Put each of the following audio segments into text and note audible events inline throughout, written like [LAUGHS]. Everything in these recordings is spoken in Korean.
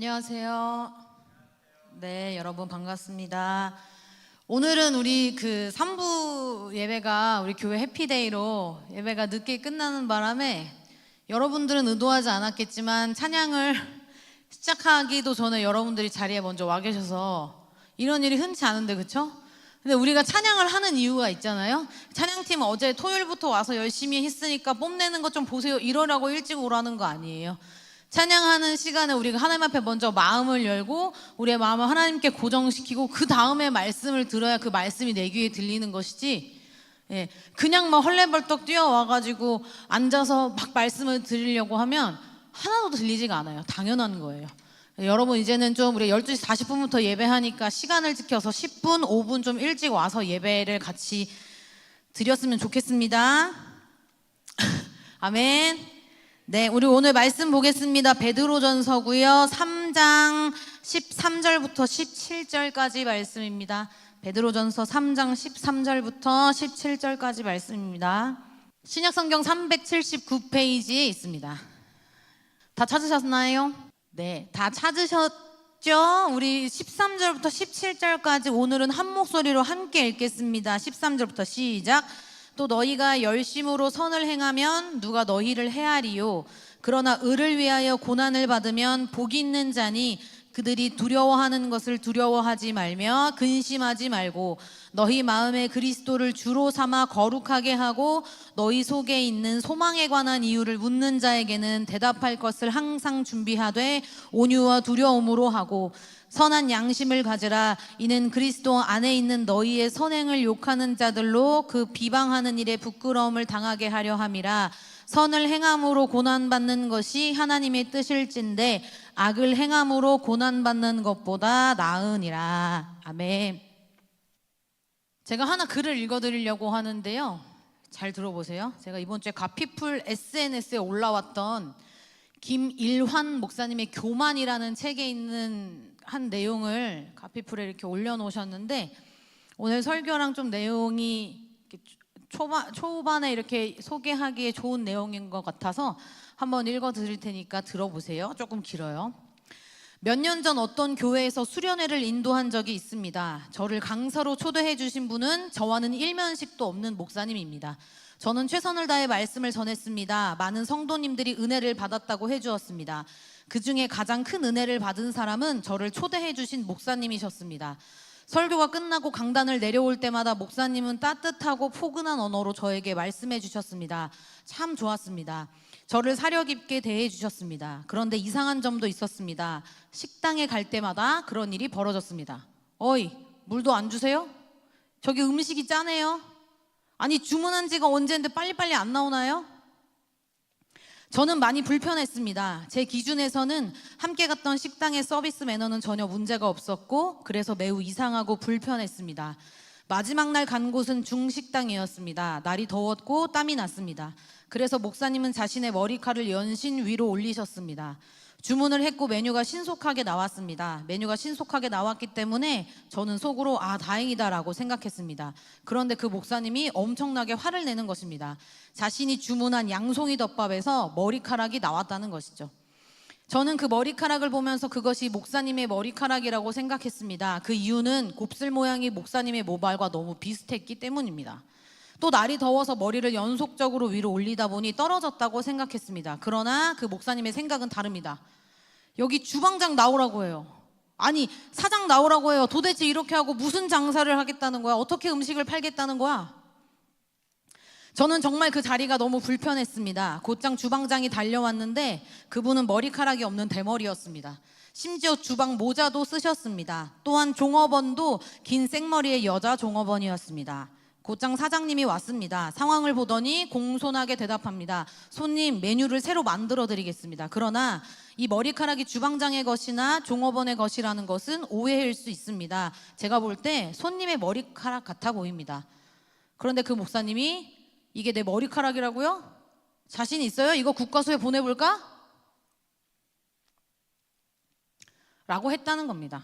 안녕하세요. 네, 여러분 반갑습니다. 오늘은 우리 그 3부 예배가 우리 교회 해피데이로 예배가 늦게 끝나는 바람에 여러분들은 의도하지 않았겠지만 찬양을 [LAUGHS] 시작하기도 전에 여러분들이 자리에 먼저 와 계셔서 이런 일이 흔치 않은데 그쵸? 근데 우리가 찬양을 하는 이유가 있잖아요. 찬양팀 어제 토요일부터 와서 열심히 했으니까 뽐내는 것 좀 보세요. 이러라고 일찍 오라는 거 아니에요. 찬양하는 시간에 우리가 하나님 앞에 먼저 마음을 열고 우리의 마음을 하나님께 고정시키고 그 다음에 말씀을 들어야 그 말씀이 내 귀에 들리는 것이지. 예, 그냥 막 헐레벌떡 뛰어와가지고 앉아서 막 말씀을 드리려고 하면 하나도 들리지가 않아요. 당연한 거예요. 여러분 이제는 좀 우리 12시 40분부터 예배하니까 시간을 지켜서 10분, 5분 좀 일찍 와서 예배를 같이 드렸으면 좋겠습니다. [LAUGHS] 아멘. 네, 우리 오늘 말씀 보겠습니다. 베드로전서고요. 3장 13절부터 17절까지 말씀입니다. 베드로전서 3장 13절부터 17절까지 말씀입니다. 신약 성경 379페이지에 있습니다. 다 찾으셨나요? 네, 다 찾으셨죠? 우리 13절부터 17절까지 오늘은 한 목소리로 함께 읽겠습니다. 13절부터 시작. 또 너희가 열심으로 선을 행하면 누가 너희를 헤아리요. 그러나 의를 위하여 고난을 받으면 복이 있는 자니 그들이 두려워하는 것을 두려워하지 말며 근심하지 말고 너희 마음에 그리스도를 주로 삼아 거룩하게 하고 너희 속에 있는 소망에 관한 이유를 묻는 자에게는 대답할 것을 항상 준비하되 온유와 두려움으로 하고 선한 양심을 가지라. 이는 그리스도 안에 있는 너희의 선행을 욕하는 자들로 그 비방하는 일에 부끄러움을 당하게 하려 함이라. 선을 행함으로 고난받는 것이 하나님의 뜻일진데 악을 행함으로 고난받는 것보다 나으니라. 아멘. 제가 하나 글을 읽어드리려고 하는데요. 잘 들어보세요. 제가 이번 주에 가피풀 SNS에 올라왔던 김일환 목사님의 교만이라는 책에 있는 한 내용을 가피풀에 이렇게 올려놓으셨는데 오늘 설교랑 좀 내용이 초반, 초반에 이렇게 소개하기에 좋은 내용인 것 같아서 한번 읽어 드릴 테니까 들어보세요. 조금 길어요. 몇 년 전 어떤 교회에서 수련회를 인도한 적이 있습니다. 저를 강사로 초대해 주신 분은 저와는 일면식도 없는 목사님입니다. 저는 최선을 다해 말씀을 전했습니다. 많은 성도님들이 은혜를 받았다고 해 주었습니다. 그 중에 가장 큰 은혜를 받은 사람은 저를 초대해 주신 목사님이셨습니다. 설교가 끝나고 강단을 내려올 때마다 목사님은 따뜻하고 포근한 언어로 저에게 말씀해 주셨습니다. 참 좋았습니다. 저를 사려 깊게 대해 주셨습니다. 그런데 이상한 점도 있었습니다. 식당에 갈 때마다 그런 일이 벌어졌습니다. 어이, 물도 안 주세요? 저기 음식이 짜네요. 아니, 주문한 지가 언제인데 빨리빨리 안 나오나요? 저는 많이 불편했습니다. 제 기준에서는 함께 갔던 식당의 서비스 매너는 전혀 문제가 없었고, 그래서 매우 이상하고 불편했습니다. 마지막 날 간 곳은 중식당이었습니다. 날이 더웠고 땀이 났습니다. 그래서 목사님은 자신의 머리칼을 연신 위로 올리셨습니다. 주문을 했고 메뉴가 신속하게 나왔습니다. 메뉴가 신속하게 나왔기 때문에 저는 속으로 아 다행이다라고 생각했습니다. 그런데 그 목사님이 엄청나게 화를 내는 것입니다. 자신이 주문한 양송이 덮밥에서 머리카락이 나왔다는 것이죠. 저는 그 머리카락을 보면서 그것이 목사님의 머리카락이라고 생각했습니다. 그 이유는 곱슬 모양이 목사님의 모발과 너무 비슷했기 때문입니다. 또 날이 더워서 머리를 연속적으로 위로 올리다 보니 떨어졌다고 생각했습니다. 그러나 그 목사님의 생각은 다릅니다. 여기 주방장 나오라고 해요. 아니, 사장 나오라고 해요. 도대체 이렇게 하고 무슨 장사를 하겠다는 거야? 어떻게 음식을 팔겠다는 거야? 저는 정말 그 자리가 너무 불편했습니다. 곧장 주방장이 달려왔는데 그분은 머리카락이 없는 대머리였습니다. 심지어 주방 모자도 쓰셨습니다. 또한 종업원도 긴 생머리의 여자 종업원이었습니다. 곧장 사장님이 왔습니다. 상황을 보더니 공손하게 대답합니다. 손님, 메뉴를 새로 만들어 드리겠습니다. 그러나 이 머리카락이 주방장의 것이나 종업원의 것이라는 것은 오해일 수 있습니다. 제가 볼 때 손님의 머리카락 같아 보입니다. 그런데 그 목사님이 이게 내 머리카락이라고요? 자신 있어요? 이거 국과수에 보내볼까? 라고 했다는 겁니다.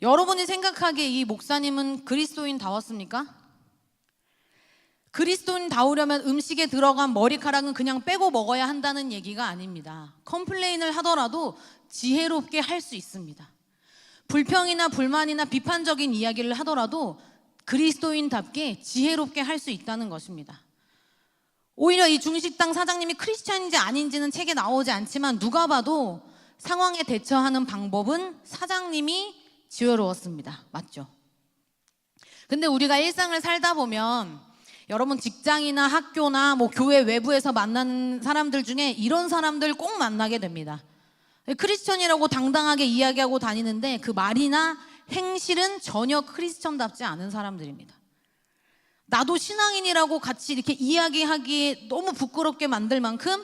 여러분이 생각하기에 이 목사님은 그리스도인 다웠습니까? 그리스도인 다우려면 음식에 들어간 머리카락은 그냥 빼고 먹어야 한다는 얘기가 아닙니다. 컴플레인을 하더라도 지혜롭게 할 수 있습니다. 불평이나 불만이나 비판적인 이야기를 하더라도 그리스도인답게 지혜롭게 할 수 있다는 것입니다. 오히려 이 중식당 사장님이 크리스찬인지 아닌지는 책에 나오지 않지만 누가 봐도 상황에 대처하는 방법은 사장님이 지혜로웠습니다. 맞죠? 근데 우리가 일상을 살다 보면 여러분 직장이나 학교나 뭐 교회 외부에서 만나는 사람들 중에 이런 사람들 꼭 만나게 됩니다. 크리스천이라고 당당하게 이야기하고 다니는데 그 말이나 행실은 전혀 크리스천답지 않은 사람들입니다. 나도 신앙인이라고 같이 이렇게 이야기하기에 너무 부끄럽게 만들 만큼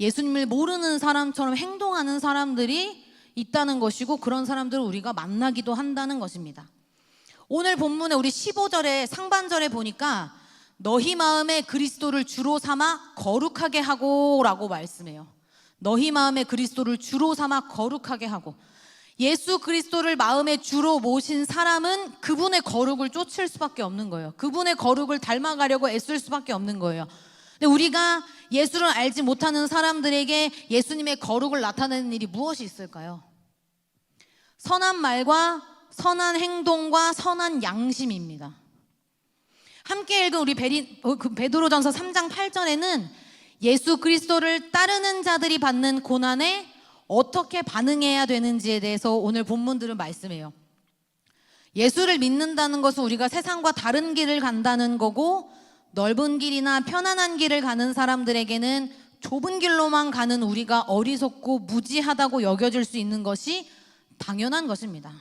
예수님을 모르는 사람처럼 행동하는 사람들이 있다는 것이고 그런 사람들을 우리가 만나기도 한다는 것입니다. 오늘 본문에 우리 15절에 상반절에 보니까 너희 마음에 그리스도를 주로 삼아 거룩하게 하고라고 말씀해요. 너희 마음에 그리스도를 주로 삼아 거룩하게 하고 예수 그리스도를 마음에 주로 모신 사람은 그분의 거룩을 쫓을 수밖에 없는 거예요. 그분의 거룩을 닮아가려고 애쓸 수밖에 없는 거예요. 근데 우리가 예수를 알지 못하는 사람들에게 예수님의 거룩을 나타내는 일이 무엇이 있을까요? 선한 말과 선한 행동과 선한 양심입니다. 함께 읽은 우리 베리, 어, 그 베드로전서 3장 8절에는 예수 그리스도를 따르는 자들이 받는 고난에 어떻게 반응해야 되는지에 대해서 오늘 본문들은 말씀해요. 예수를 믿는다는 것은 우리가 세상과 다른 길을 간다는 거고 넓은 길이나 편안한 길을 가는 사람들에게는 좁은 길로만 가는 우리가 어리석고 무지하다고 여겨질 수 있는 것이 당연한 것입니다.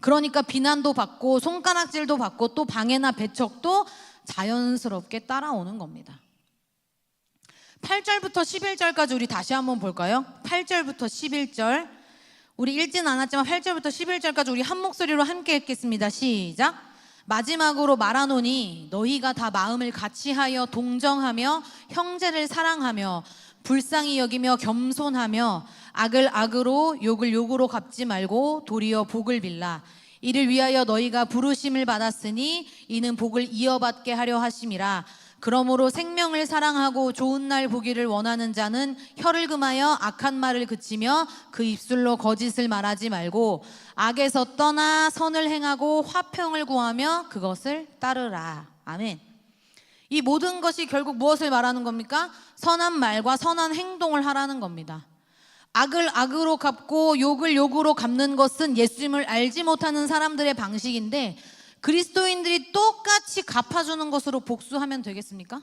그러니까 비난도 받고 손가락질도 받고 또 방해나 배척도 자연스럽게 따라오는 겁니다. 8절부터 11절까지 우리 다시 한번 볼까요? 8절부터 11절. 우리 읽진 않았지만 8절부터 11절까지 우리 한 목소리로 함께 읽겠습니다. 시작. 마지막으로 말하노니 너희가 다 마음을 같이 하여 동정하며 형제를 사랑하며 불쌍히 여기며 겸손하며 악을 악으로 욕을 욕으로 갚지 말고 도리어 복을 빌라 이를 위하여 너희가 부르심을 받았으니 이는 복을 이어받게 하려 하심이라 그러므로 생명을 사랑하고 좋은 날 보기를 원하는 자는 혀를 금하여 악한 말을 그치며 그 입술로 거짓을 말하지 말고 악에서 떠나 선을 행하고 화평을 구하며 그것을 따르라. 아멘. 이 모든 것이 결국 무엇을 말하는 겁니까? 선한 말과 선한 행동을 하라는 겁니다. 악을 악으로 갚고 욕을 욕으로 갚는 것은 예수님을 알지 못하는 사람들의 방식인데 그리스도인들이 똑같이 갚아주는 것으로 복수하면 되겠습니까?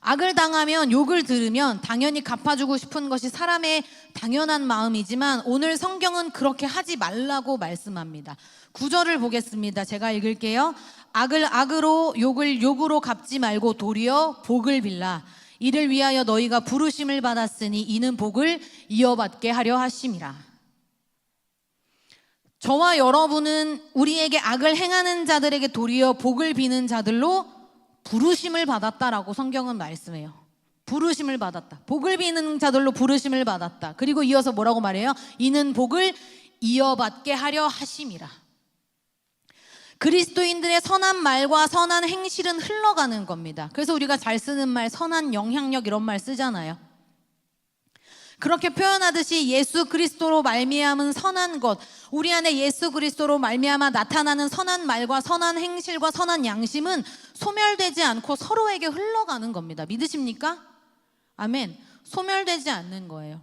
악을 당하면 욕을 들으면 당연히 갚아주고 싶은 것이 사람의 당연한 마음이지만 오늘 성경은 그렇게 하지 말라고 말씀합니다. 구절을 보겠습니다. 제가 읽을게요. 악을 악으로 욕을 욕으로 갚지 말고 도리어 복을 빌라. 이를 위하여 너희가 부르심을 받았으니 이는 복을 이어받게 하려 하심이라. 저와 여러분은 우리에게 악을 행하는 자들에게 도리어 복을 비는 자들로 부르심을 받았다라고 성경은 말씀해요. 부르심을 받았다. 복을 비는 자들로 부르심을 받았다. 그리고 이어서 뭐라고 말해요? 이는 복을 이어받게 하려 하심이라. 그리스도인들의 선한 말과 선한 행실은 흘러가는 겁니다. 그래서 우리가 잘 쓰는 말, 선한 영향력 이런 말 쓰잖아요. 그렇게 표현하듯이 예수 그리스도로 말미암은 선한 것, 우리 안에 예수 그리스도로 말미암아 나타나는 선한 말과 선한 행실과 선한 양심은 소멸되지 않고 서로에게 흘러가는 겁니다. 믿으십니까? 아멘. 소멸되지 않는 거예요.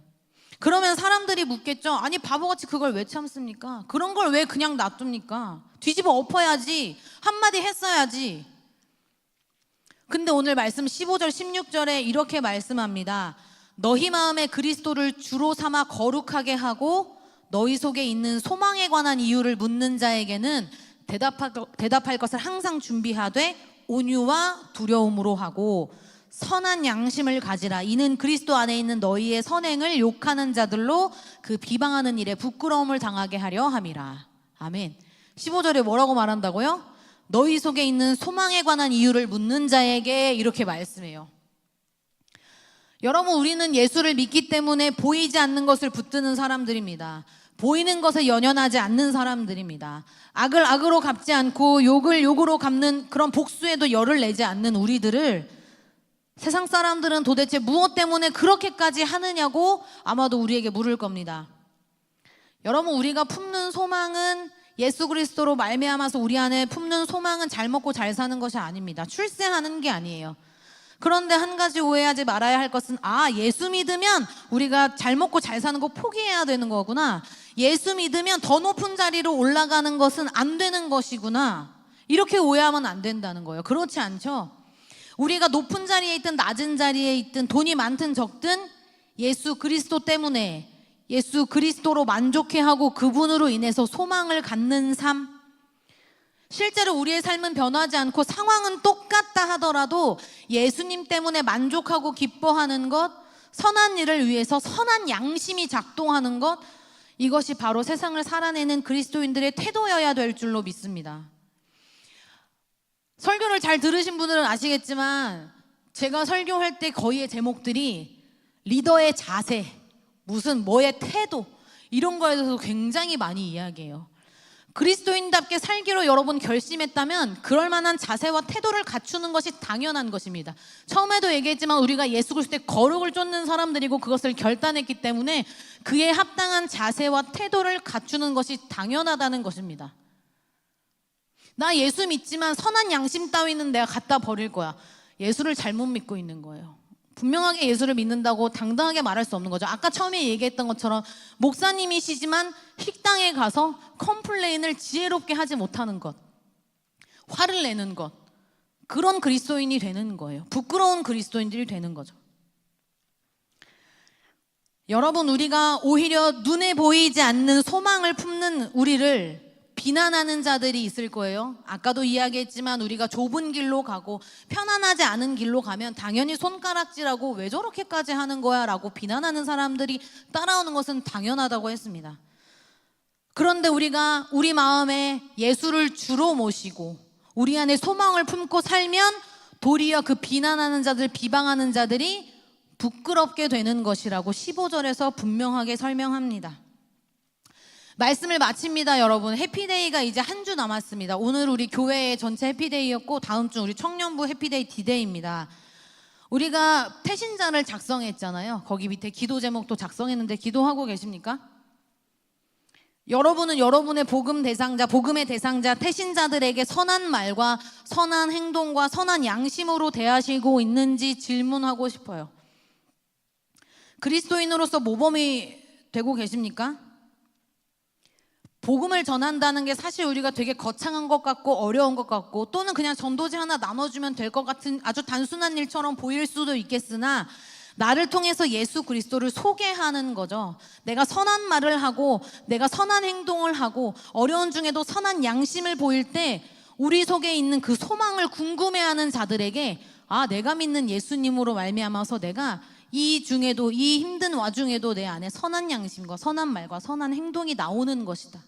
그러면 사람들이 묻겠죠. 아니 바보같이 그걸 왜 참습니까? 그런 걸 왜 그냥 놔둡니까? 뒤집어 엎어야지. 한마디 했어야지. 근데 오늘 말씀 15절 16절에 이렇게 말씀합니다. 너희 마음에 그리스도를 주로 삼아 거룩하게 하고 너희 속에 있는 소망에 관한 이유를 묻는 자에게는 대답할, 것을 항상 준비하되 온유와 두려움으로 하고 선한 양심을 가지라 이는 그리스도 안에 있는 너희의 선행을 욕하는 자들로 그 비방하는 일에 부끄러움을 당하게 하려 함이라 아멘 15절에 뭐라고 말한다고요? 너희 속에 있는 소망에 관한 이유를 묻는 자에게 이렇게 말씀해요 여러분, 우리는 예수를 믿기 때문에 보이지 않는 것을 붙드는 사람들입니다. 보이는 것에 연연하지 않는 사람들입니다. 악을 악으로 갚지 않고 욕을 욕으로 갚는 그런 복수에도 열을 내지 않는 우리들을 세상 사람들은 도대체 무엇 때문에 그렇게까지 하느냐고 아마도 우리에게 물을 겁니다. 여러분 우리가 품는 소망은 예수 그리스도로 말미암아서 우리 안에 품는 소망은 잘 먹고 잘 사는 것이 아닙니다. 출세하는 게 아니에요. 그런데 한 가지 오해하지 말아야 할 것은 아 예수 믿으면 우리가 잘 먹고 잘 사는 거 포기해야 되는 거구나. 예수 믿으면 더 높은 자리로 올라가는 것은 안 되는 것이구나. 이렇게 오해하면 안 된다는 거예요. 그렇지 않죠? 우리가 높은 자리에 있든 낮은 자리에 있든 돈이 많든 적든 예수 그리스도 때문에 예수 그리스도로 만족해 하고 그분으로 인해서 소망을 갖는 삶. 실제로 우리의 삶은 변하지 않고 상황은 똑같다 하더라도 예수님 때문에 만족하고 기뻐하는 것, 선한 일을 위해서 선한 양심이 작동하는 것, 이것이 바로 세상을 살아내는 그리스도인들의 태도여야 될 줄로 믿습니다. 설교를 잘 들으신 분들은 아시겠지만 제가 설교할 때 거의의 제목들이 리더의 자세, 무슨 뭐의 태도 이런 거에 대해서 굉장히 많이 이야기해요. 그리스도인답게 살기로 여러분 결심했다면 그럴 만한 자세와 태도를 갖추는 것이 당연한 것입니다. 처음에도 얘기했지만 우리가 예수 그리스도의 거룩을 쫓는 사람들이고 그것을 결단했기 때문에 그에 합당한 자세와 태도를 갖추는 것이 당연하다는 것입니다. 나 예수 믿지만 선한 양심 따위는 내가 갖다 버릴 거야. 예수를 잘못 믿고 있는 거예요. 분명하게 예수를 믿는다고 당당하게 말할 수 없는 거죠. 아까 처음에 얘기했던 것처럼 목사님이시지만 식당에 가서 컴플레인을 지혜롭게 하지 못하는 것, 화를 내는 것, 그런 그리스도인이 되는 거예요. 부끄러운 그리스도인들이 되는 거죠. 여러분, 우리가 오히려 눈에 보이지 않는 소망을 품는 우리를 비난하는 자들이 있을 거예요. 아까도 이야기했지만 우리가 좁은 길로 가고 편안하지 않은 길로 가면 당연히 손가락질하고 왜 저렇게까지 하는 거야 라고 비난하는 사람들이 따라오는 것은 당연하다고 했습니다. 그런데 우리가 우리 마음에 예수를 주로 모시고 우리 안에 소망을 품고 살면 도리어 그 비난하는 자들, 비방하는 자들이 부끄럽게 되는 것이라고 15절에서 분명하게 설명합니다. 말씀을 마칩니다, 여러분. 해피데이가 이제 한 주 남았습니다. 오늘 우리 교회의 전체 해피데이였고 다음 주 우리 청년부 해피데이 디데이입니다. 우리가 태신자를 작성했잖아요. 거기 밑에 기도 제목도 작성했는데 기도하고 계십니까? 여러분은 여러분의 복음 대상자, 복음의 대상자, 태신자들에게 선한 말과 선한 행동과 선한 양심으로 대하시고 있는지 질문하고 싶어요. 그리스도인으로서 모범이 되고 계십니까? 복음을 전한다는 게 사실 우리가 되게 거창한 것 같고 어려운 것 같고 또는 그냥 전도지 하나 나눠주면 될 것 같은 아주 단순한 일처럼 보일 수도 있겠으나 나를 통해서 예수 그리스도를 소개하는 거죠. 내가 선한 말을 하고 내가 선한 행동을 하고 어려운 중에도 선한 양심을 보일 때 우리 속에 있는 그 소망을 궁금해하는 자들에게 아 내가 믿는 예수님으로 말미암아서 내가 이 중에도 이 힘든 와중에도 내 안에 선한 양심과 선한 말과 선한 행동이 나오는 것이다.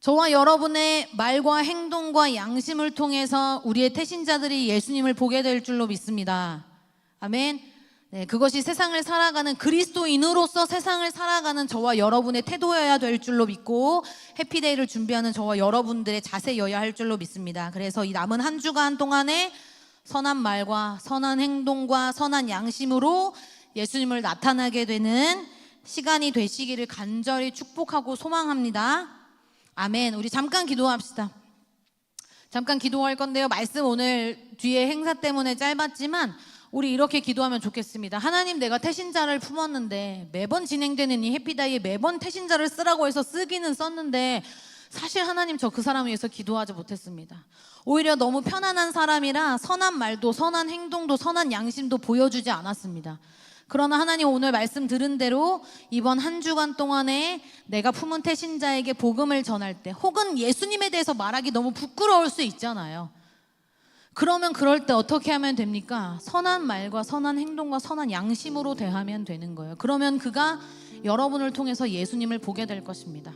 저와 여러분의 말과 행동과 양심을 통해서 우리의 태신자들이 예수님을 보게 될 줄로 믿습니다. 아멘. 네, 그것이 세상을 살아가는 그리스도인으로서 세상을 살아가는 저와 여러분의 태도여야 될 줄로 믿고 해피데이를 준비하는 저와 여러분들의 자세여야 할 줄로 믿습니다. 그래서 이 남은 한 주간 동안에 선한 말과 선한 행동과 선한 양심으로 예수님을 나타나게 되는 시간이 되시기를 간절히 축복하고 소망합니다. 아멘. 우리 잠깐 기도합시다. 잠깐 기도할 건데요. 말씀 오늘 뒤에 행사 때문에 짧았지만 우리 이렇게 기도하면 좋겠습니다. 하나님 내가 태신자를 품었는데 매번 진행되는 이 해피다이에 매번 태신자를 쓰라고 해서 쓰기는 썼는데 사실 하나님 저 그 사람 위해서 기도하지 못했습니다. 오히려 너무 편안한 사람이라 선한 말도 선한 행동도 선한 양심도 보여주지 않았습니다. 그러나 하나님 오늘 말씀 들은 대로 이번 한 주간 동안에 내가 품은 태신자에게 복음을 전할 때 혹은 예수님에 대해서 말하기 너무 부끄러울 수 있잖아요. 그러면 그럴 때 어떻게 하면 됩니까? 선한 말과 선한 행동과 선한 양심으로 대하면 되는 거예요. 그러면 그가 여러분을 통해서 예수님을 보게 될 것입니다.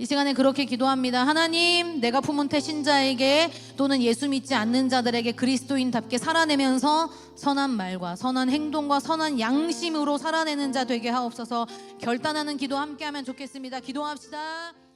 이 시간에 그렇게 기도합니다. 하나님, 내가 품은 태신자에게 또는 예수 믿지 않는 자들에게 그리스도인답게 살아내면서 선한 말과 선한 행동과 선한 양심으로 살아내는 자 되게 하옵소서 결단하는 기도 함께 하면 좋겠습니다. 기도합시다.